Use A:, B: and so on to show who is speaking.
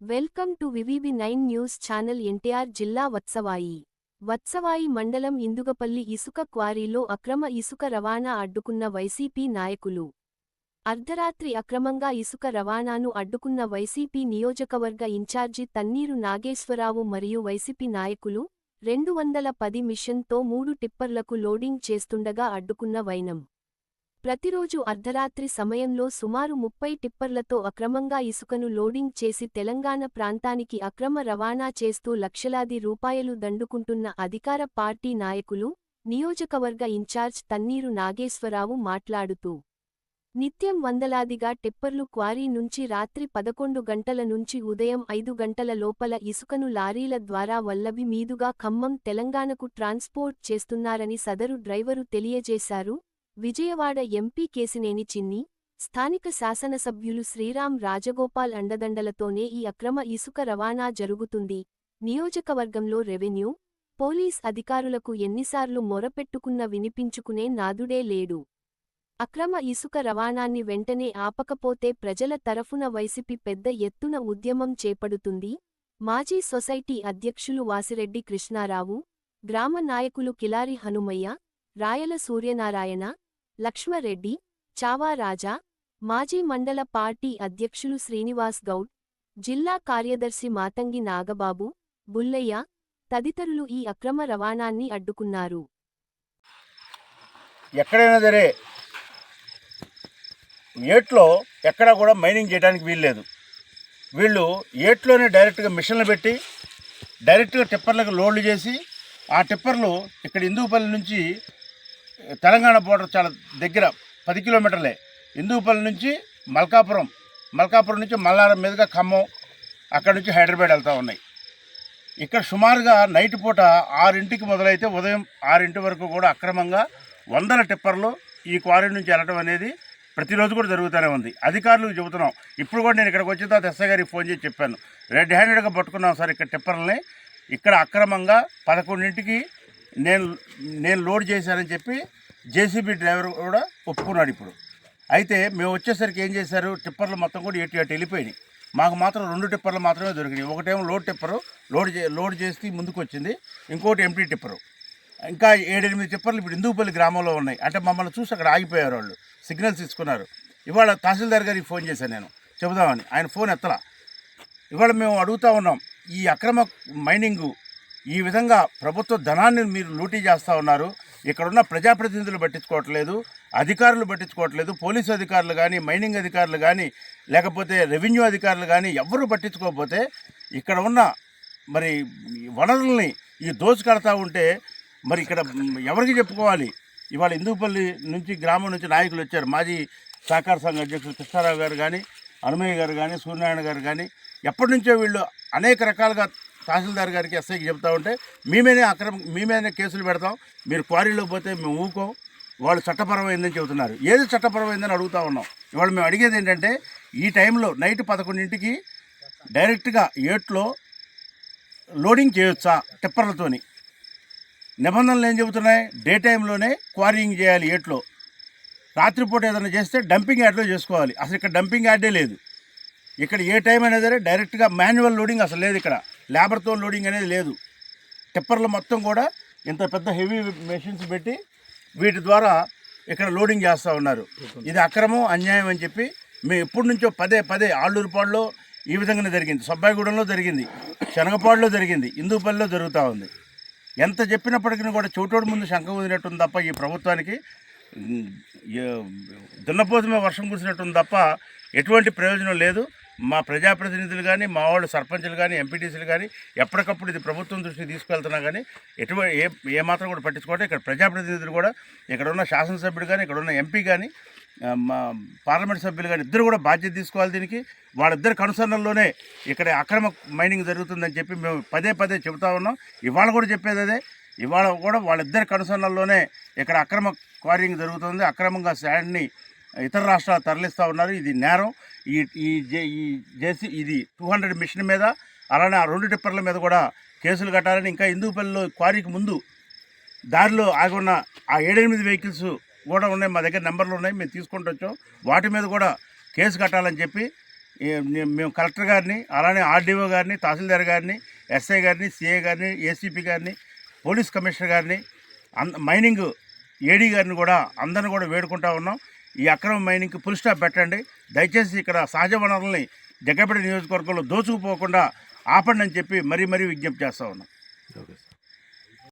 A: Welcome to VVB nine news channel NTR జిల్లా వత్సవాయి. వత్సవాయి మండలం ఇందుగపల్లి ఇసుక క్వారీలో అక్రమ ఇసుక రవాణా అడ్డుకున్న వైసీపీ నాయకులు. అర్ధరాత్రి అక్రమంగా ఇసుక రవాణాను అడ్డుకున్న వైసీపీ నియోజకవర్గ ఇన్ఛార్జి తన్నీరు నాగేశ్వరరావు మరియు వైసీపీ నాయకులు రెండు వందల పది మిషన్తో మూడు టిప్పర్లకు లోడింగ్ చేస్తుండగా అడ్డుకున్న వైనం. ప్రతిరోజు అర్ధరాత్రి సమయంలో సుమారు ముప్పై టిప్పర్లతో అక్రమంగా ఇసుకను లోడింగ్ చేసి తెలంగాణ ప్రాంతానికి అక్రమ రవాణా చేస్తూ లక్షలాది రూపాయలు దండుకుంటున్న అధికార పార్టీ నాయకులు నియోజకవర్గ ఇన్ఛార్జ్ తన్నీరు నాగేశ్వరరావు మాట్లాడుతూ నిత్యం వందలాదిగా టిప్పర్లు క్వారీ నుంచి రాత్రి పదకొండు గంటల నుంచి ఉదయం ఐదు గంటల లోపల ఇసుకను లారీల ద్వారా వల్లభి మీదుగా ఖమ్మం తెలంగాణకు ట్రాన్స్పోర్ట్ చేస్తున్నారని సదరు డ్రైవరు తెలియజేశారు. విజయవాడ ఎంపీ కేసినేని చిన్ని స్థానిక శాసనసభ్యులు శ్రీరాం రాజగోపాల్ అండదండలతోనే ఈ అక్రమ ఇసుక రవాణా జరుగుతుంది. నియోజకవర్గంలో రెవెన్యూ పోలీస్ అధికారులకు ఎన్నిసార్లు మొరపెట్టుకున్న వినిపించుకునే నాదుడే లేడు. అక్రమ ఇసుక రవాణాన్ని వెంటనే ఆపకపోతే ప్రజల తరఫున వైసీపీ పెద్ద ఎత్తున ఉద్యమం చేపడుతుంది. మాజీ సొసైటీ అధ్యక్షులు వాసిరెడ్డి కృష్ణారావు గ్రామ నాయకులు కిలారి హనుమయ్య రాయల సూర్యనారాయణ లక్ష్మరెడ్డి చావా రాజా మాజీ మండల పార్టీ అధ్యక్షులు శ్రీనివాస్ గౌడ్ జిల్లా కార్యదర్శి మాతంగి నాగబాబు బుల్లయ్య తదితరులు ఈ అక్రమ రవాణాన్ని అడ్డుకున్నారు.
B: ఎక్కడైనా సరే ఏట్లో ఎక్కడా కూడా మైనింగ్ చేయడానికి వీల్లేదు వీళ్ళు ఏట్లోనే డైరెక్ట్గా మిషన్లు పెట్టి డైరెక్ట్గా టిప్పర్లకు లోడ్లు చేసి ఆ టిప్పర్లు ఇక్కడ ఇందుపల్లి నుంచి తెలంగాణ బోర్డర్ చాలా దగ్గర పది కిలోమీటర్లే. ఇందుపల్లి నుంచి మల్కాపురం మల్కాపురం నుంచి మల్లారం మీదుగా ఖమ్మం అక్కడ నుంచి హైదరాబాద్ వెళ్తూ ఉన్నాయి. ఇక్కడ సుమారుగా నైట్ పూట ఆరింటికి మొదలైతే ఉదయం ఆరింటి వరకు కూడా అక్రమంగా వందల టిప్పర్లు ఈ క్వారీ నుంచి వెళ్ళడం అనేది ప్రతిరోజు కూడా జరుగుతూనే ఉంది. అధికారులకు చెబుతున్నాం. ఇప్పుడు కూడా నేను ఇక్కడికి వచ్చిన తర్వాత ఎస్ఐ గారికి ఫోన్ చేసి చెప్పాను. రెడ్ హ్యాండెడ్గా పట్టుకున్నాం సార్ ఇక్కడ టిప్పర్లని. ఇక్కడ అక్రమంగా పదకొండింటికి నేను నేను లోడ్ చేశానని చెప్పి జేసీబీ డ్రైవర్ కూడా ఒప్పుకున్నాడు ఇప్పుడు. అయితే మేము వచ్చేసరికి ఏం చేశారు? టిప్పర్లు మొత్తం కూడా ఎటు అటు వెళ్ళిపోయినాయి. మాకు మాత్రం రెండు టిప్పర్లు మాత్రమే దొరికినాయి. ఒకటేమో లోడ్ టిప్పరు లోడ్ చే లోడ్ చేసి ముందుకు వచ్చింది ఇంకోటి ఎంటీ టిప్పరు. ఇంకా ఏడెనిమిది టిప్పర్లు ఇప్పుడు ఇందుపల్లి గ్రామంలో ఉన్నాయి. అంటే మమ్మల్ని చూసి అక్కడ ఆగిపోయారు వాళ్ళు. సిగ్నల్స్ ఇచ్చుకున్నారు ఇవాళ తహసీల్దార్ గారికి ఫోన్ చేశాను నేను. చెబుదామని. ఆయన ఫోన్ ఎత్తలా. ఇవాళ మేము అడుగుతా ఉన్నాం ఈ అక్రమ మైనింగు ఈ విధంగా ప్రభుత్వ ధనాన్ని మీరు లూటీ చేస్తూ ఉన్నారు. ఇక్కడున్న ప్రజాప్రతినిధులు పట్టించుకోవట్లేదు అధికారులు పట్టించుకోవట్లేదు పోలీసు అధికారులు కానీ మైనింగ్ అధికారులు కానీ లేకపోతే రెవెన్యూ అధికారులు కానీ ఎవరు పట్టించుకోకపోతే ఇక్కడ ఉన్న మరి ఈ వనరుల్ని ఈ దోచుకెడతా ఉంటే మరి ఇక్కడ ఎవరికి చెప్పుకోవాలి? ఇవాళ ఇందుపల్లి నుంచి గ్రామం నుంచి నాయకులు వచ్చారు. మాజీ సహకార సంఘ అధ్యక్షులు కృష్ణారావు గారు కానీ హనుమయ్య గారు కానీ సూర్యనారాయణ గారు కానీ ఎప్పటి నుంచో వీళ్ళు అనేక రకాలుగా తహసీల్దార్ గారికి ఎస్ఐకి చెప్తా ఉంటే మేమేనే అక్రమ మేమేనే కేసులు పెడతాం మీరు క్వారీలో పోతే మేము ఊకోం వాళ్ళు చట్టపరమైందని చెబుతున్నారు. ఏది చట్టపరమైందని అడుగుతా ఉన్నాం. ఇవాళ మేము అడిగేది ఏంటంటే ఈ టైంలో నైట్ పదకొండింటికి డైరెక్ట్గా ఏట్లో లోడింగ్ చేయొచ్చా టిప్పర్లతోని. నిబంధనలు ఏం చెబుతున్నాయి? డే టైంలోనే క్వారీయింగ్ చేయాలి ఏట్లో. రాత్రిపూట ఏదైనా చేస్తే డంపింగ్ యార్డ్లో చేసుకోవాలి. అసలు ఇక్కడ డంపింగ్ యార్డే లేదు. ఇక్కడ ఏ టైం అనేది సరే డైరెక్ట్గా మాన్యువల్ లోడింగ్ అసలు లేదు ఇక్కడ. లేబర్తో లోడింగ్ అనేది లేదు. టిప్పర్లు మొత్తం కూడా ఇంత పెద్ద హెవీ మెషిన్స్ పెట్టి వీటి ద్వారా ఇక్కడ లోడింగ్ చేస్తూ ఉన్నారు. ఇది అక్రమం అన్యాయం అని చెప్పి మేము ఎప్పటి నుంచో పదే పదే ఆళ్ళూరుపాడులో ఈ విధంగానే జరిగింది. సొబ్బాయిగూడెంలో జరిగింది. శనగపాడులో జరిగింది. ఇందుపల్లిలో జరుగుతూ ఉంది. ఎంత చెప్పినప్పటికీ కూడా చోటోడు ముందు శంఖ వదిలినట్టుంది తప్ప ఈ ప్రభుత్వానికి దున్నపోతమే వర్షం కురిసినట్టుంది తప్ప ఎటువంటి ప్రయోజనం లేదు. మా ప్రజాప్రతినిధులు కానీ మా వాళ్ళు సర్పంచులు కానీ ఎంపీటీసీలు కానీ ఎప్పటికప్పుడు ఇది ప్రభుత్వం దృష్టికి తీసుకెళ్తున్నా కానీ ఎటువంటి ఏ ఏ మాత్రం కూడా పట్టించుకోవడం ఇక్కడ ప్రజాప్రతినిధులు కూడా ఇక్కడ ఉన్న శాసనసభ్యుడు కానీ ఇక్కడ ఉన్న ఎంపీ కానీ మా పార్లమెంట్ సభ్యులు కానీ ఇద్దరు కూడా బాధ్యత తీసుకోవాలి దీనికి. వాళ్ళిద్దరి కనుసరణలోనే ఇక్కడ అక్రమ మైనింగ్ జరుగుతుందని చెప్పి మేము పదే పదే చెబుతా ఉన్నాం. ఇవాళ కూడా చెప్పేది అదే. ఇవాళ కూడా వాళ్ళిద్దరి కనుసరణలోనే ఇక్కడ అక్రమ క్వారింగ్ జరుగుతుంది. అక్రమంగా శాండ్ని ఇతర రాష్ట్రాలు తరలిస్తూ ఉన్నారు. ఇది నేరం. ఈ ఈ జే ఈ జేసీ ఇది టూ హండ్రెడ్ మిషన్ మీద అలానే ఆ రెండు టిప్పర్ల మీద కూడా కేసులు కట్టాలని ఇంకా హిందూపల్లిలో క్వారీకి ముందు దారిలో ఆగి ఉన్న ఆ ఏడెనిమిది వెహికల్స్ కూడా ఉన్నాయి. మా దగ్గర నెంబర్లు ఉన్నాయి. మేము తీసుకుంటూ వచ్చాం. వాటి మీద కూడా కేసు కట్టాలని చెప్పి మేము కలెక్టర్ గారిని అలానే ఆర్డీఓ గారిని తహసీల్దార్ గారిని ఎస్ఐ గారిని సిఏ గారిని ఏసీపీ గారిని పోలీస్ కమిషనర్ గారిని అంద మైనింగ్ ఏడీ గారిని కూడా అందరిని కూడా వేడుకుంటా ఉన్నాం. ఈ అక్రమ మైనింగ్కి ఫుల్ స్టాప్ పెట్టండి. దయచేసి ఇక్కడ సహజ వనరుల్ని జగ్గపేట నియోజకవర్గంలో దోచుకుపోకుండా ఆపండి అని చెప్పి మరీ మరీ విజ్ఞప్తి చేస్తా ఉన్నాం.